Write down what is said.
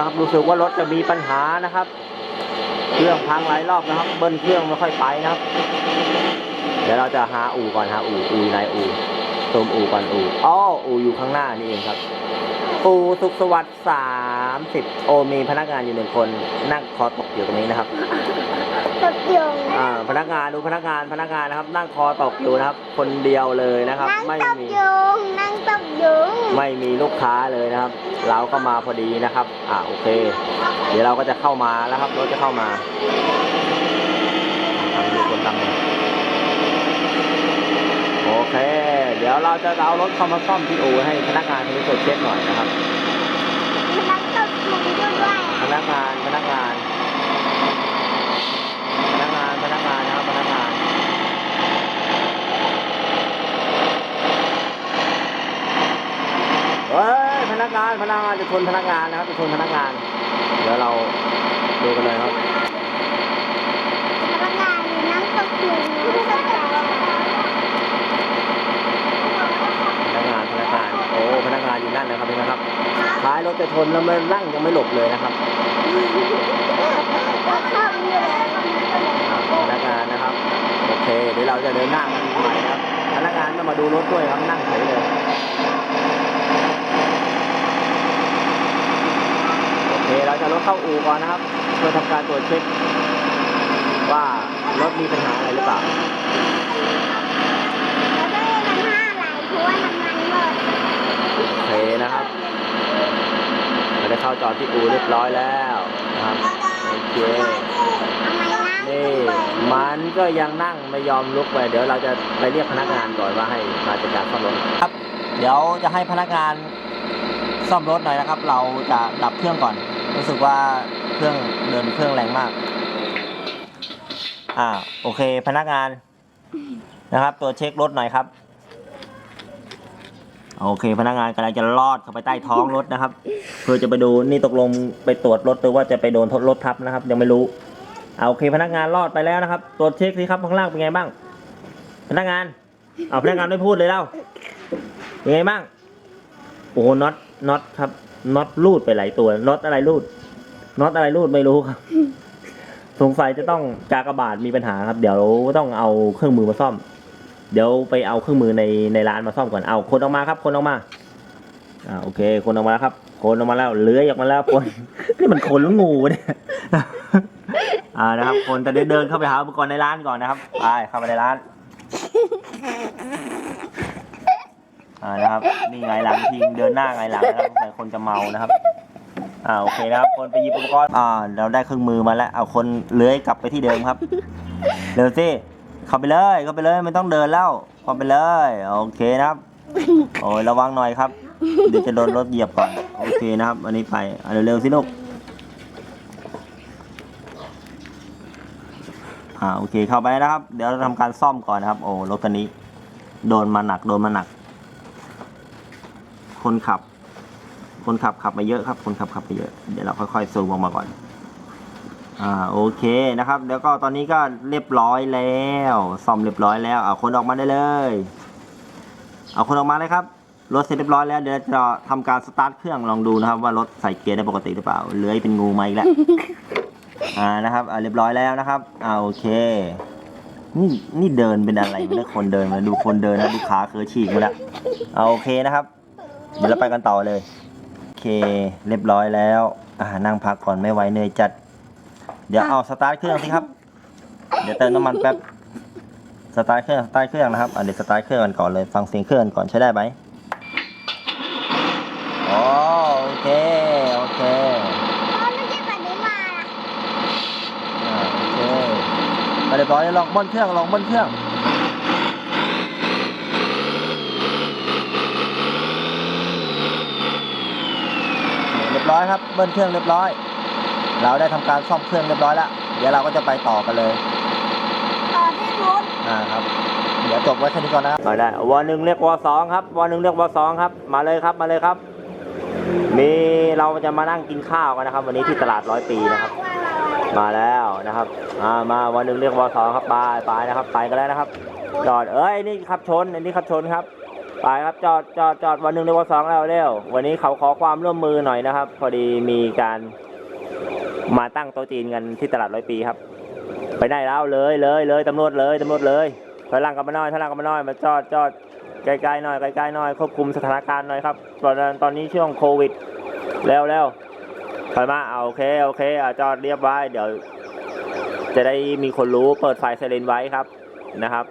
นะครับ รู้สึกว่ารถจะมีปัญหานะครับ เครื่องพังหลายรอบนะครับ เบิ้ลเครื่องไม่ค่อยไปนะครับ เดี๋ยวเราจะหาอู่ก่อนหาอู่อู่อยู่ไหนอู่ชมอู่ก่อนอู่อ๋ออู่อยู่ข้างหน้านี่เองครับ อู่สุขสวัสดิ์สามสิบโอมีพนักงานอยู่หนึ่งคนนั่งคอตกอยู่ตรงนี้นะครับ ตกยุงอ่าพนักงานดูพนักงานพนักงานนะครับ นั่งคอตกอยู่นะครับ คนเดียวเลยนะครับ นั่งไม่ตกมียุงนั่งตกยุงไม่มีลูกค้าเลยนะครับ เราก็มาพอดีนะครับ อ่าโอเค เดี๋ยวเราก็จะเข้ามาแล้วครับรถจะเข้ามาทำดูคนดังเลยโอเค เดี๋ยวเราจะเอารถเข้ามาซ่อมที่อู่ให้พนักงานคนนี้ตรวจเช็คหน่อยนะครับ นั่งตกยุงด้วยพนักงานพนักงาน พนักงานพนักงานนะครับพนักงานเฮ้ย พนักงานพนักงานจะชนพนักงานนะครับจะชนพนักงาน เดี๋ยวเราดูกันเลยครับพนักงานนั่งตกยุงไม่เข้าใจพนักงานพนักงานโอ้พนักงานอยู่นั่นนะครับเห็นไหมครับท้ายรถจะชนแล้วมันนั่งยังไม่หลบเลยนะครับก็เข้าอยู่แล้วอ่าพนักงานนะครับโอเคเดี๋ยวเราจะเดินหน้ากันใหม่นะครับพนักงานก็มาดูรถด้วยครับนั่งเฉยเลย โอ เคเราจะรถเข้าอู่ก่อนนะครับเพื่อทำการตรวจเช็คว่ารถมีปัญหาอะไรหรือเปล่าเลยมันห้าหลเพราะว่าน้ำมันหมดโอเคนะครับเราได้เข้าจอดที่อู่เรียบร้อยแล้วนะครับโอเคนี่มันก็ยังนั่งไม่ยอมลุกไปเดี๋ยวเราจะไปเรียกพนักงานก่อนว่าให้มาจัดการซ่อมรถครับ เดี๋ยวจะให้พนักงานซ่อมรถหน่อยนะครับ เราจะดับเครื่องก่อน รู้สึกว่าเครื่องเดินเครื่องแรงมาก อ่าโอเค พนักงานนะครับตรวเช็ครถหน่อยครับ โอเค พนักงานกำลังจะลอดเข้าไปใต้ท้องรถนะครับ เพื่อจะไปดูนี่ตกลงไปตรวจรถหรือว่าจะไปโดนทดรถทับนะครับ ยังไม่รู้เอาโอเค พนักงานรอดไปแล้วนะครับ ตรวจเช็คสิครับข้างล่างเป็นไงบ้าง พนักงานเอาพนักงานไม่พูดเลยเล่าเป็นไงบ้างโอ้น็อตน็อตครับ น็อตรูดไปหลายตัวน็อตอะไรรูดน็อตอะไรรูดไม่รู้ครับ สงสัยจะต้องกากบาทมีปัญหาครับ เดี๋ยวต้องเอาเครื่องมือมาซ่อม เดี๋ยวไปเอาเครื่องมือในในร้านมาซ่อมก่อนเอาคนออกมาครับ คนออกมา อ่าโอเค คนออกมาแล้วครับ คนออกมาแล้วเลื้อยออกมาแล้วคนนี่มันคนหรืองูเนี่ยอ่านะครับ คนแต่เดี๋ยวเดินเข้าไปหาอุปกรณ์ในร้านก่อนนะครับไปเข้าไปในร้าน อ่านะครับนี่ไงหลังพิงเดินหน้าไงหลังนะครับสงสัยคนจะเมานะครับอ่าโอเคนะครับคนไปหยิบอุปกรณ์อ่าเราได้เครื่องมือมาแล้วเอาคนเลื้อยกลับไปที่เดิมครับเร็วสิเข้าไปเลยเข้าไปเลยไม่ต้องเดินแล้วเข้าไปเลยโอเคนะครับ โอ้ยระวังหน่อยครับเดี๋ยวจะโดนรถเหยียบก่อนโอเคนะครับ อันนี้ไปเอาเร็วๆสิลูกอ่าโอเคเข้าไปนะครับ เดี๋ยวเราทำการซ่อมก่อนนะครับ โอ้รถคันนี้ โดนมาหนักโดนมาหนัก คนขับ คนขับขับมาเยอะครับ คนขับขับมาเยอะ เดี๋ยวเราค่อยๆซูมออกมาก่อน อ่าโอเคนะครับ แล้วก็ตอนนี้ก็เรียบร้อยแล้วซ่อมเรียบร้อยแล้วเอาคนออกมาได้เลย เอาคนออกมาเลยครับรถเสร็จเรียบร้อยแล้วเดี๋ยวจะทำการสตาร์ทเครื่องลองดูนะครับ ว่ารถใส่เกียร์ได้ปกติหรือเปล่าเลื้อยเป็นงูมาอีกแล้วอ่านะครับอ่าเรียบร้อยแล้วนะครับอ่าโอเค นี่นี่เดินเป็นอะไรไม่ได้คนเดินมาดูคนเดินนะดูขาเคยฉีกมาแล้วเอาโอเคนะครับ ดี๋ยวเราไปกันต่อเลย โอเค เรียบร้อยแล้ว อ่านั่งพักก่อนไม่ไหวเหนื่อยจัด เดี๋ยวเอาสตาร์ทเครื่องสิครับ เดี๋ยวเติมน้ำมันแป๊บ สตาร์ทเครื่องสตาร์ทเครื่องนะครับ อะเดี๋ยวสตาร์ทเครื่องกันก่อนเลยฟังเสียงเครื่องกันก่อนใช้ได้ไหมอ๋อโอเค โอเคอ๋อไม่ใช่แบบนี้มาล่ะอ่าโอเคมาเรียบร้อยแล้วลองเบิ้ลเครื่องลองเบิ้ลเครื่อง เรียบร้อยครับเบิ้ลเครื่องเรียบร้อย เราได้ทำการซ่อมเครื่องเรียบร้อยแล้วเดี๋ยวเราก็จะไปต่อกันเลยต่อที่รถอ่าครับเดี๋ยวจบไว้แค่นี้ก่อนนะครับได้วอหนึ่งเรียกวอสองครับวอหนึ่งเรียกวอสองครับ มาเลยครับมาเลยครับ มีเราจะมานั่งกินข้าวกันนะครับ วันนี้ที่ตลาดร้อยปีนะครับ มาแล้วนะครับอ่ามาวันหนึ่งเรียกวอสองครับไปไปนะครับ ไปกันแล้วนะครับจอดเอ้ยนี่ขับชนอันนี้ขับชนครับ ไปครับจอดจอดจอดวันหนึ่งในวันสองแล้วเร็ววันนี้เขาขอความร่วมมือหน่อยนะครับ พอดีมีการมาตั้งโต๊ะจีนกันที่ตลาดร้อยปีครับ ไปได้แล้วเลยเลยเลยตำรวจเลยตำรวจเลยถอยหลังกับมาหน่อยถอยหลังกับมาหน่อยมาจอดจอดใกล้ๆหน่อยใกล้ๆหน่อยควบคุมสถานการณ์หน่อยครับตอนตอนนี้ช่วงโควิดแล้วแล้วถอยมาเอาโอเคโอเคอจอดเรียบไว้เดี๋ยว จะได้มีคนรู้เปิดไฟไซเรนไว้ครับนะครับ